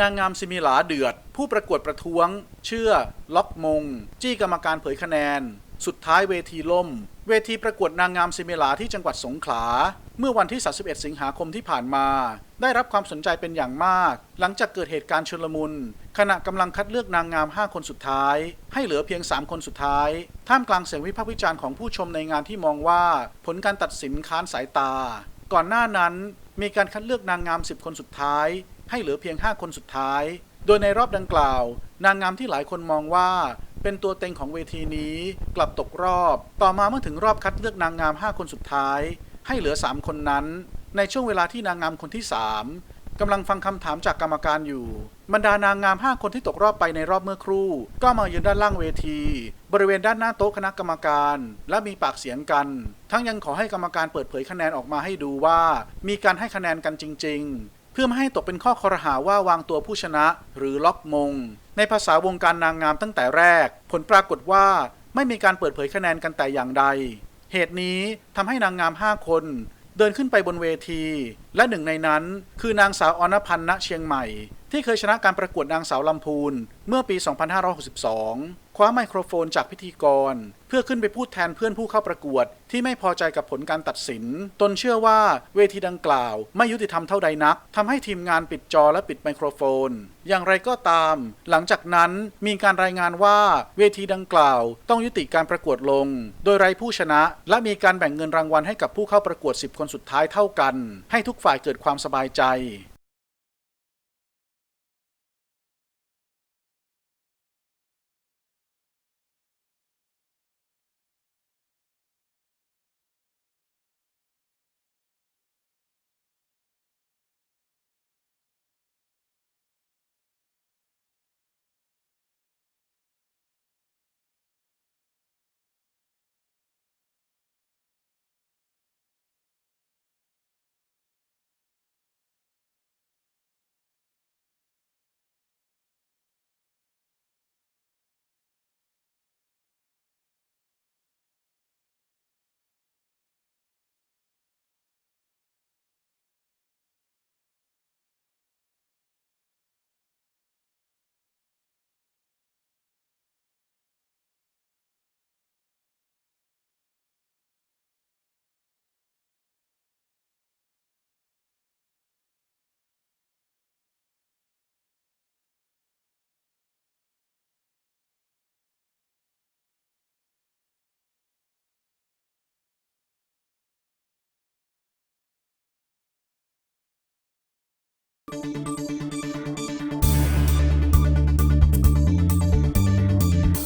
นางงามซิมิลาเดือด ผู้ประกวดประท้วง เชื่อ ล็อกมง จี้กรรมการเผยคะแนน สุดท้ายเวทีล่ม เวทีประกวดนางงามซิมิลาที่จังหวัดสงขลา เมื่อวันที่ 31 สิงหาคมที่ผ่านมา ได้รับความสนใจเป็นอย่างมาก หลังจากเกิดเหตุการณ์ชุลมุน ขณะกำลังคัดเลือกนางงาม 5 คนสุดท้าย ให้เหลือเพียง 3 คนสุดท้าย ท่ามกลางเสียงวิพากษ์วิจารณ์ของผู้ชมในงานที่มองว่า ผลการตัดสินค้านสายตา ก่อนหน้านั้นมีการคัดเลือกนางงาม 10 คนสุดท้าย ให้เหลือเพียง 5 คนสุดท้าย โดยในรอบดังกล่าว นางงามที่หลายคนมองว่า เป็นตัวเต็งของเวทีนี้กลับตกรอบ ต่อมาเมื่อถึงรอบคัดเลือกนางงาม 5 คนสุดท้าย ให้เหลือ 3 คนนั้น ในช่วงเวลาที่นางงามคนที่ 3กำลังฟังคำถามจากกรรมการอยู่ บรรดานางงาม 5 คนที่ตกรอบไปในรอบเมื่อครู่ ก็มายืนด้านล่างเวที บริเวณด้านหน้าโต๊ะคณะกรรมการ และมีปากเสียงกัน ทั้งยังขอให้กรรมการเปิดเผยคะแนนออกมาให้ดูว่า มีการให้คะแนนกันจริง ๆ พื่อไม่ให้ตกเป็นข้อคอรหาว่าวางตัวผู้ชนะหรือล็อกมง ในภาษาวงการนางงามตั้งแต่แรก ผลปรากฏว่าไม่มีการเปิดเผยคะแนนกันแต่อย่างใด เหตุนี้ทำให้นางงาม 5 คน เดินขึ้นไปบนเวที และหนึ่งในนั้นคือนางสาวอนพันธ์ณเชียงใหม่ ที่เคยชนะการประกวดนางสาวลำพูน เมื่อปี 2562 คว้าไมโครโฟนจากพิธีกร เพื่อขึ้นไปพูดแทนเพื่อนผู้เข้าประกวด ที่ไม่พอใจกับผลการตัดสิน ตนเชื่อว่าเวทีดังกล่าว ไม่ยุติธรรมเท่าใดนักทำให้ทีมงานปิดจอและปิดไมโครโฟน อย่างไรก็ตาม หลังจากนั้นมีการรายงานว่าเวทีดังกล่าว ต้องยุติการประกวดลง โดยไร้ผู้ชนะ และมีการแบ่งเงินรางวัลให้กับผู้เข้าประกวด 10 คนสุดท้ายเท่ากัน ให้ทุกฝ่ายเกิดความสบายใจ